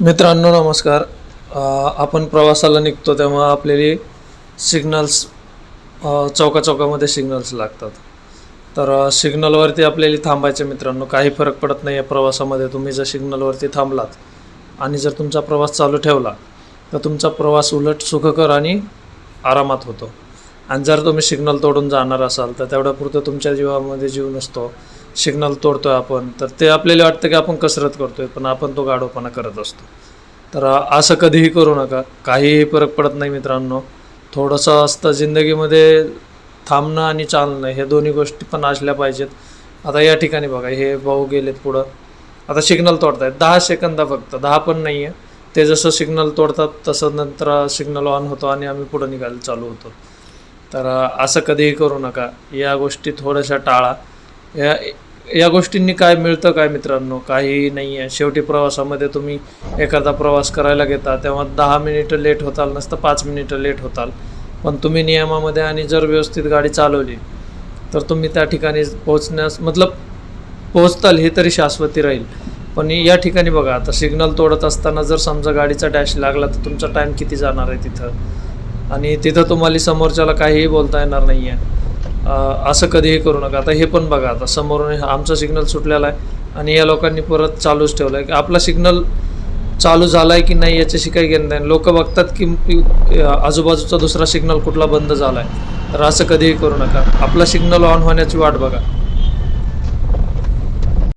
मित्रांनो नमस्कार. आपण प्रवासाला निघतो तेव्हा आपल्याला सिग्नल्स चौका चौकामध्ये सिग्नल्स लागतात. तर सिग्नलवरती आपल्याला थांबायचे मित्रांनो. काही फरक पडत नाही आहे प्रवासामध्ये. तुम्ही जर सिग्नलवरती थांबलात आणि जर तुमचा प्रवास चालू ठेवला तर तुमचा प्रवास उलट सुखकर आणि आरामात होतो. आणि जर तुम्ही सिग्नल तोडून जाणार असाल तर तेवढ्यापुरतं तुमच्या जीवामध्ये जीव नसतो. सिग्नल तोडतोय आपण तर ते आपल्याला वाटतं की आपण कसरत करतोय पण आपण तो गाढोपणा करत असतो. तर असं कधीही करू नका. काहीही फरक पडत नाही मित्रांनो. थोडंसं असतं जिंदगीमध्ये थांबणं आणि चालणं हे दोन्ही गोष्टी पण असल्या पाहिजेत. आता या ठिकाणी बघा हे भाऊ गेलेत पुढं. आता सिग्नल तोडतायत. दहा सेकंद फक्त दहा पण नाही आहे ते जसं सिग्नल तोडतात तसं नंतर सिग्नल ऑन होतो आणि आम्ही पुढं निघायला चालू होतो. तर असं कधीही करू नका. या गोष्टी थोड्याशा टाळा. या या गोष्टींनी काय मिळतं काय मित्रांनो? काही नाही आहे शेवटी प्रवासामध्ये तुम्ही एखादा प्रवास करायला घेता तेव्हा दहा मिनिटं लेट होताल नसतं पाच मिनिटं लेट होताल. पण तुम्ही नियमामध्ये आणि जर व्यवस्थित गाडी चालवली तर तुम्ही त्या ठिकाणी पोहोचण्यास मतलब पोहोचताल हे तरी शाश्वती राहील. पण या ठिकाणी बघा आता सिग्नल तोडत असताना जर समजा गाडीचा डॅश लागला तर तुमचा टाईम किती जाणार आहे तिथं? आणि तिथं तुम्हाला समोरच्याला काहीही बोलता येणार नाही आहे असं कधीही करू नका. आता हे पण बघा आता समोरून आमचा सिग्नल सुटलेला आहे आणि या लोकांनी परत चालूच ठेवला आहे की आपला सिग्नल चालू झाला आहे की नाही याच्याशी काही घेणं नाही लोक बघतात की आजूबाजूचा दुसरा सिग्नल कुठला बंद झाला आहे तर असं कधीही करू नका. आपला सिग्नल ऑन होण्याची वाट बघा.